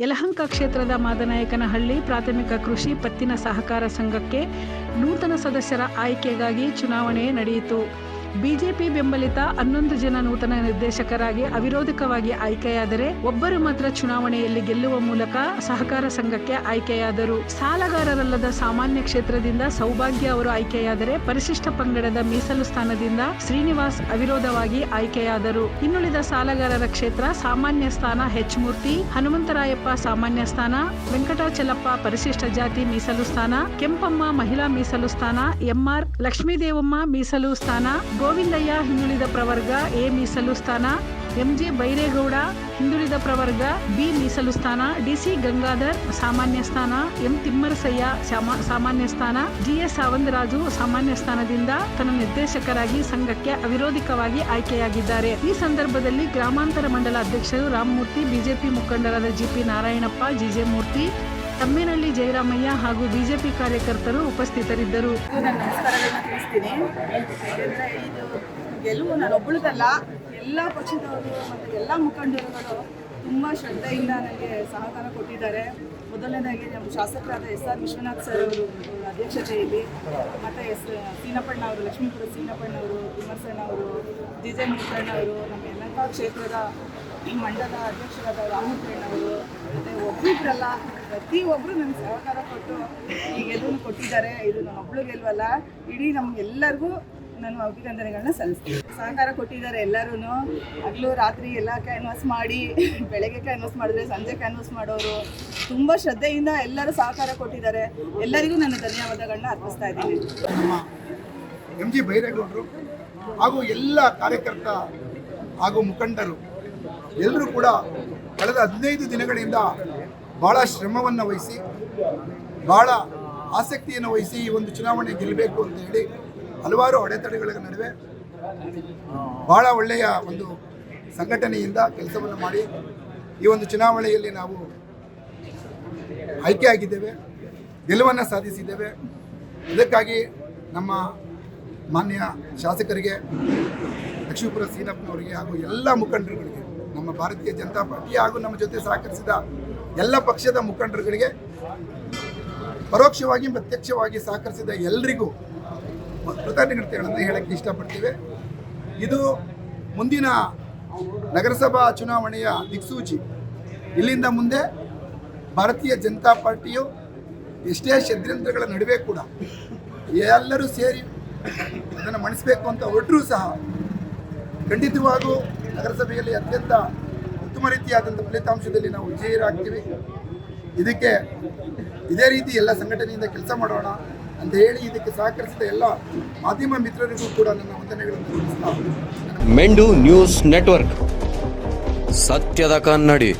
ಯಲಹಂಕ ಕ್ಷೇತ್ರದ ಮಾದನಾಯಕನಹಳ್ಳಿ ಪ್ರಾಥಮಿಕ ಕೃಷಿ ಪತ್ತಿನ ಸಹಕಾರ ಸಂಘಕ್ಕೆ ನೂತನ ಸದಸ್ಯರ ಆಯ್ಕೆಗಾಗಿ ಚುನಾವಣೆ ನಡೆಯಿತು. ಬಿಜೆಪಿ ಬೆಂಬಲಿತ ಹನ್ನೊಂದು ಜನ ನೂತನ ನಿರ್ದೇಶಕರಾಗಿ ಅವಿರೋಧಕವಾಗಿ ಆಯ್ಕೆಯಾದರೆ ಒಬ್ಬರು ಮಾತ್ರ ಚುನಾವಣೆಯಲ್ಲಿ ಗೆಲ್ಲುವ ಮೂಲಕ ಸಹಕಾರ ಸಂಘಕ್ಕೆ ಆಯ್ಕೆಯಾದರು. ಸಾಲಗಾರರಲ್ಲದ ಸಾಮಾನ್ಯ ಕ್ಷೇತ್ರದಿಂದ ಸೌಭಾಗ್ಯ ಅವರು ಆಯ್ಕೆಯಾದರೆ ಪರಿಶಿಷ್ಟ ಪಂಗಡದ ಮೀಸಲು ಸ್ಥಾನದಿಂದ ಶ್ರೀನಿವಾಸ್ ಅವಿರೋಧವಾಗಿ ಆಯ್ಕೆಯಾದರು. ಇನ್ನುಳಿದ ಸಾಲಗಾರರ ಕ್ಷೇತ್ರ ಸಾಮಾನ್ಯ ಸ್ಥಾನ ಹೆಚ್ ಮೂರ್ತಿ ಹನುಮಂತರಾಯಪ್ಪ ಸಾಮಾನ್ಯ ಸ್ಥಾನ, ವೆಂಕಟಾಚಲಪ್ಪ ಪರಿಶಿಷ್ಟ ಜಾತಿ ಮೀಸಲು ಸ್ಥಾನ, ಕೆಂಪಮ್ಮ ಮಹಿಳಾ ಮೀಸಲು ಸ್ಥಾನ, ಎಂಆರ್ ಲಕ್ಷ್ಮೀದೇವಮ್ಮ ಮೀಸಲು ಸ್ಥಾನ ಗೋವಿಂದಯ್ಯ ಹಿಂದುಳಿದ ಪ್ರವರ್ಗ ಎ ಮೀಸಲು ಸ್ಥಾನ, ಎಂಜೆ ಬೈರೇಗೌಡ ಹಿಂದುಳಿದ ಪ್ರವರ್ಗ ಬಿ ಮೀಸಲು ಸ್ಥಾನ, ಡಿಸಿ ಗಂಗಾಧರ್ ಸಾಮಾನ್ಯ ಸ್ಥಾನ, ಎಂ ತಿಮ್ಮರಸಯ್ಯ ಸಾಮಾ- ಸಾಮಾನ್ಯ ಸ್ಥಾನ, ಜಿಎಸ್ ಸಾವಂತರಾಜು ಸಾಮಾನ್ಯ ಸ್ಥಾನದಿಂದ ತನ್ನ ನಿರ್ದೇಶಕರಾಗಿ ಸಂಘಕ್ಕೆ ಅವಿರೋಧಿಕವಾಗಿ ಆಯ್ಕೆಯಾಗಿದ್ದಾರೆ. ಈ ಸಂದರ್ಭದಲ್ಲಿ ಗ್ರಾಮಾಂತರ ಮಂಡಲ ಅಧ್ಯಕ್ಷರು ರಾಮಮೂರ್ತಿ, ಬಿಜೆಪಿ ಮುಖಂಡರಾದ ಜಿಪಿ ನಾರಾಯಣಪ್ಪ ಜಿಜೆ ಮೂರ್ತಿ ತಮ್ಮೇನಹಳ್ಳಿ ಜಯರಾಮಯ್ಯ ಹಾಗೂ ಬಿಜೆಪಿ ಕಾರ್ಯಕರ್ತರು ಉಪಸ್ಥಿತರಿದ್ದರು. ಗೆಲುವು ನಾನೊಬ್ಬಳದಲ್ಲ ಎಲ್ಲ ಪಕ್ಷದವರು ಮತ್ತು ಎಲ್ಲ ಮುಖಂಡರುಗಳು ತುಂಬ ಶ್ರದ್ಧೆಯಿಂದ ನನಗೆ ಸಹಕಾರ ಕೊಟ್ಟಿದ್ದಾರೆ. ಮೊದಲನೇದಾಗಿ ನಮ್ಮ ಶಾಸಕರಾದ ಎಸ್ ಆರ್ ವಿಶ್ವನಾಥ್ ಸರ್ ಅವರು ಅಧ್ಯಕ್ಷತೆಯಲ್ಲಿ, ಮತ್ತು ಎಸ್ ಸೀನಪ್ಪಣ್ಣ ಅವರು, ಲಕ್ಷ್ಮೀಪುರ ಸೀನಪ್ಪಣ್ಣವರು ಅವರು ತಿಮ್ಮರ್ಸಣ್ಣ ಅವರು ಜಿ ಜೆ ಮಿಶ್ರಣ್ಣ ಅವರು, ನಮ್ಮ ಎಲ್ಲ ಕ್ಷೇತ್ರದ ಈ ಮಂಡಲ ಅಧ್ಯಕ್ಷರಾದ ರಾಮಕೃಷ್ಣ ಅವರು, ಮತ್ತು ಪ್ರತಿ ಪ್ರತಿಯೊಬ್ಬರು ನನಗೆ ಸಹಕಾರ ಕೊಟ್ಟು ಈ ಕೊಟ್ಟಿದ್ದಾರೆ. ಇದು ನಮ್ಮ ಒಬ್ಳು ಗೆಲುವಲ್ಲ. ಇಡೀ ನಮ್ಗೆಲ್ಲರಿಗೂ ನಾನು ಅಭಿನಂದನೆಗಳನ್ನ ಸಲ್ಲಿಸ್ತೀನಿ. ಸಹಕಾರ ಕೊಟ್ಟಿದ್ದಾರೆ ಎಲ್ಲರೂ ಹಗಲು, ರಾತ್ರಿ ಎಲ್ಲ ಕ್ಯಾನ್ವಾಸ್ ಮಾಡಿ, ಬೆಳಗ್ಗೆ ಕ್ಯಾನ್ವಾಸ್ ಮಾಡಿದ್ರೆ ಸಂಜೆ ಕ್ಯಾನ್ವಾಸ್ ಮಾಡೋರು. ತುಂಬ ಶ್ರದ್ಧೆಯಿಂದ ಎಲ್ಲರೂ ಸಹಕಾರ ಕೊಟ್ಟಿದ್ದಾರೆ. ಎಲ್ಲರಿಗೂ ನಾನು ಧನ್ಯವಾದಗಳನ್ನ ಅರ್ಪಿಸ್ತಾ ಇದ್ದೀನಿ. ಎಂ ಜಿ ಬೈರೇಗೌಡರು ಹಾಗೂ ಎಲ್ಲ ಕಾರ್ಯಕರ್ತ ಹಾಗೂ ಮುಖಂಡರು ಎಲ್ಲರೂ ಕೂಡ ಕಳೆದ ಹದಿನೈದು ದಿನಗಳಿಂದ ಭಾಳ ಶ್ರಮವನ್ನು ವಹಿಸಿ ಭಾಳ ಆಸಕ್ತಿಯನ್ನು ವಹಿಸಿ ಈ ಒಂದು ಚುನಾವಣೆ ಗೆಲ್ಲಬೇಕು ಅಂತ ಹೇಳಿ ಹಲವಾರು ಅಡೆತಡೆಗಳ ನಡುವೆ ಬಹಳ ಒಳ್ಳೆಯ ಒಂದು ಸಂಘಟನೆಯಿಂದ ಕೆಲಸವನ್ನು ಮಾಡಿ ಈ ಒಂದು ಚುನಾವಣೆಯಲ್ಲಿ ನಾವು ಆಯ್ಕೆಯಾಗಿದ್ದೇವೆ, ಗೆಲುವನ್ನು ಸಾಧಿಸಿದ್ದೇವೆ. ಇದಕ್ಕಾಗಿ ನಮ್ಮ ಮಾನ್ಯ ಶಾಸಕರಿಗೆ, ಲಕ್ಷ್ಮೀಪುರ ಸೀನಪ್ಪನವರಿಗೆ ಹಾಗೂ ಎಲ್ಲ ಮುಖಂಡರುಗಳಿಗೆ, ನಮ್ಮ ಭಾರತೀಯ ಜನತಾ ಪಾರ್ಟಿ ಹಾಗೂ ನಮ್ಮ ಜೊತೆ ಸಹಕರಿಸಿದ ಎಲ್ಲ ಪಕ್ಷದ ಮುಖಂಡರುಗಳಿಗೆ ಪರೋಕ್ಷವಾಗಿ ಪ್ರತ್ಯಕ್ಷವಾಗಿ ಸಹಕರಿಸಿದ ಎಲ್ರಿಗೂ ಕೃತಜ್ಞತೆಗಳನ್ನು ಹೇಳಕ್ಕೆ ಇಷ್ಟಪಡ್ತೀವಿ. ಇದು ಮುಂದಿನ ನಗರಸಭಾ ಚುನಾವಣೆಯ ದಿಕ್ಸೂಚಿ. ಇಲ್ಲಿಂದ ಮುಂದೆ ಭಾರತೀಯ ಜನತಾ ಪಾರ್ಟಿಯು ಎಷ್ಟೇ ಷಡ್ಯಂತ್ರಗಳ ನಡುವೆ ಕೂಡ ಎಲ್ಲರೂ ಸೇರಿ ಅದನ್ನು ಮಣಿಸಬೇಕು ಅಂತ ಹೊರಟರೂ ಸಹ ಖಂಡಿತವಾಗೂ ನಗರಸಭೆಯಲ್ಲಿ ಅತ್ಯಂತ ಉತ್ತಮ ರೀತಿಯಾದಂಥ ಫಲಿತಾಂಶದಲ್ಲಿ ನಾವು ವಿಜಯರಾಗ್ತೀವಿ. ಇದಕ್ಕೆ ಇದೇ ರೀತಿ ಎಲ್ಲ ಸಂಘಟನೆಯಿಂದ ಕೆಲಸ ಮಾಡೋಣ. ಅಂತ ಹೇಳಿ ಇದಕ್ಕೆ ಸಹಕರಿಸಿದ ಎಲ್ಲ ಮಾಧ್ಯಮ ಮಿತ್ರರಿಗೂ ಕೂಡ ನನ್ನ ವಂದನೆಗಳನ್ನು ಮೆಂಡು ನ್ಯೂಸ್ ನೆಟ್ವರ್ಕ್. ಸತ್ಯದ ಕನ್ನಡಿ.